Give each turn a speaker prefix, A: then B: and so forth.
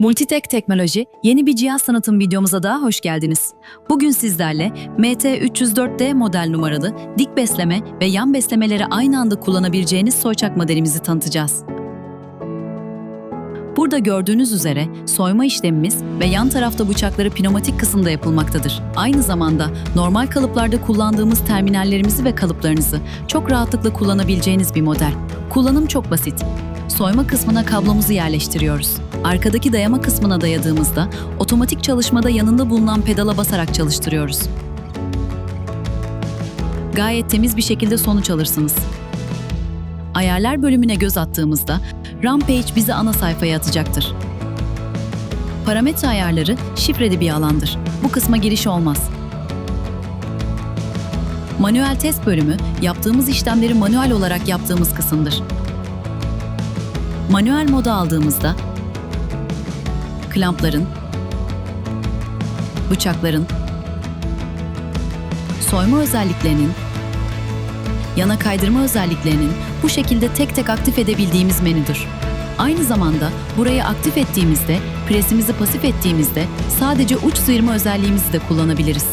A: Multitek Teknoloji yeni bir cihaz tanıtım videomuza daha hoş geldiniz. Bugün sizlerle MT304D model numaralı dik besleme ve yan beslemeleri aynı anda kullanabileceğiniz soyçak modelimizi tanıtacağız. Burada gördüğünüz üzere soyma işlemimiz ve yan tarafta bıçakları pneumatik kısımda yapılmaktadır. Aynı zamanda normal kalıplarda kullandığımız terminallerimizi ve kalıplarınızı çok rahatlıkla kullanabileceğiniz bir model. Kullanım çok basit. Soyma kısmına kablomuzu yerleştiriyoruz. Arkadaki dayama kısmına dayadığımızda otomatik çalışmada yanında bulunan pedala basarak çalıştırıyoruz. Gayet temiz bir şekilde sonuç alırsınız. Ayarlar bölümüne göz attığımızda Rampage bizi ana sayfaya atacaktır. Parametre ayarları şifreli bir alandır. Bu kısma giriş olmaz. Manuel test bölümü yaptığımız işlemleri manuel olarak yaptığımız kısımdır. Manuel moda aldığımızda klampların, bıçakların, soyma özelliklerinin, yana kaydırma özelliklerinin bu şekilde tek tek aktif edebildiğimiz menüdür. Aynı zamanda burayı aktif ettiğimizde, presimizi pasif ettiğimizde sadece uç sıyırma özelliğimizi de kullanabiliriz.